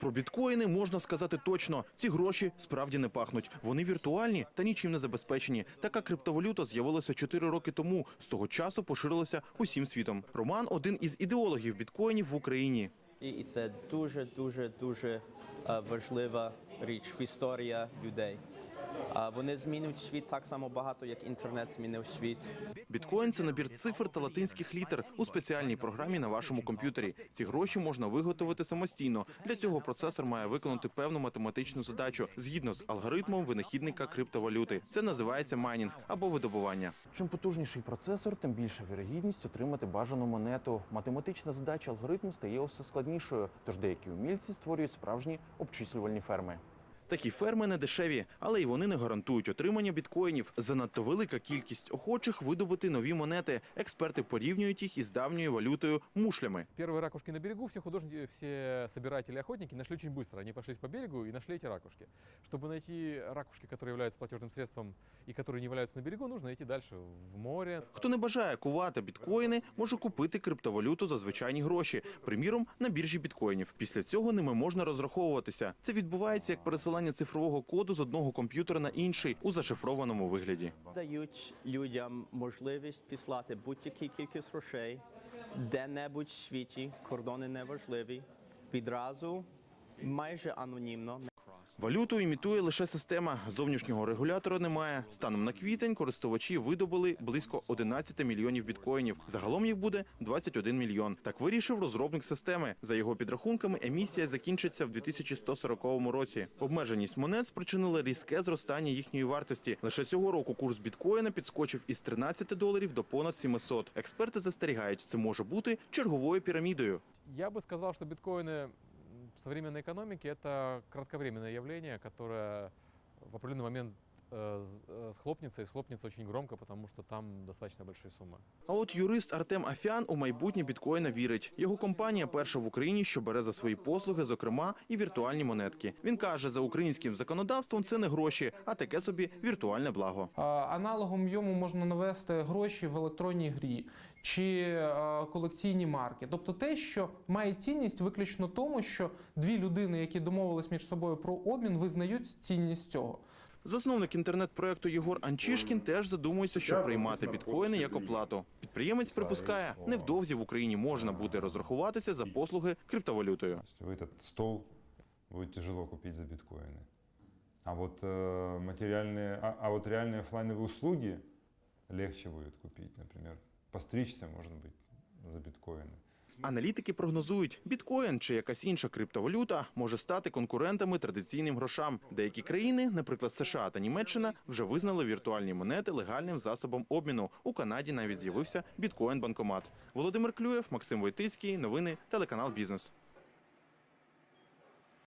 Про біткоїни можна сказати точно: ці гроші справді не пахнуть. Вони віртуальні та нічим не забезпечені. Така криптовалюта з'явилася 4 роки тому. З того часу поширилася усім світом. Роман один із ідеологів біткоїнів в Україні. І це дуже дуже дуже е, важлива річ в історії людей. А Вони змінюють світ так само багато, як інтернет змінив світ. Біткоін це набір цифр та латинських літер у спеціальній програмі на вашому комп'ютері. Ці гроші можна виготовити самостійно. Для цього процесор має виконати певну математичну задачу згідно з алгоритмом винахідника криптовалюти. Це називається майнінг або видобування. Чим потужніший процесор, тим більша вірогідність отримати бажану монету. Математична задача алгоритму стає все складнішою, тож деякі умільці створюють справжні обчислювальні ферми. Такі ферми не дешеві, але й вони не гарантують отримання біткоїнів. Занадто велика кількість охочих видобути нові монети. Експерти порівнюють їх із давньою валютою мушлями. Первые ракушки на берегу все художники, все собиратели, охотники нашли очень быстро. Они прошлись по берегу и нашли эти ракушки. Чтобы найти ракушки, которые являются платежным средством и которые не валяются на берегу, нужно идти дальше в море. Хто не бажає кувати біткоїни, може купити криптовалюту за звичайні гроші, приміром на біржі біткоїнів. Після цього ними можна розраховуватися. Це відбувається як пересилання цифрового коду з одного комп'ютера на інший у зашифрованому вигляді. Дають людям можливість післати будь-які кількість грошей, де-небудь в світі, кордони неважливі, відразу майже анонімно. Валюту імітує лише система. Зовнішнього регулятора немає. Станом на квітень користувачі видобули близько 11 мільйонів біткоїнів. Загалом їх буде 21 мільйон. Так вирішив розробник системи. За його підрахунками, емісія закінчиться в 2140 році. Обмеженість монет спричинила різке зростання їхньої вартості. Лише цього року курс біткоїна підскочив із 13 доларів до понад 700. Експерти застерігають, це може бути черговою пірамідою. Я бы сказал, что биткоины м, в современной экономике это кратковременное явление, которое в определенный момент э, з- э, схлопнется и схлопнется очень громко, потому что там достаточно большие суммы. А от юрист Артем Афян у майбутнє біткоїна вірить. Його компанія перша в Україні, що бере за свої послуги, зокрема, і віртуальні монетки. Він каже, за українським законодавством це не гроші, а таке собі віртуальне благо. А, Аналогом йому можна навести гроші в електронній грі чи е, колекційні марки. Тобто те, що має цінність виключно тому, що дві людини, які домовились між собою про обмін, визнають цінність цього. Засновник інтернет-проекту Єгор Анчишкін теж задумується, що приймати біткоїни як оплату. Підприємець припускає, невдовзі в Україні можна буде розрахуватися за послуги криптовалютою. То есть вы этот стол будет тяжело купить за биткоины. А вот э, материальные, а, а вот реальные оффлайновые услуги легче будет купить, например, постричься, может быть, за биткоины. Аналітики прогнозують, біткоін чи якась інша криптовалюта може стати конкурентами традиційним грошам. Деякі країни, наприклад США та Німеччина, вже визнали віртуальні монети легальним засобом обміну. У Канаді навіть з'явився біткоін-банкомат. Володимир Клюєв, Максим Войтицький. Новини телеканал Бізнес.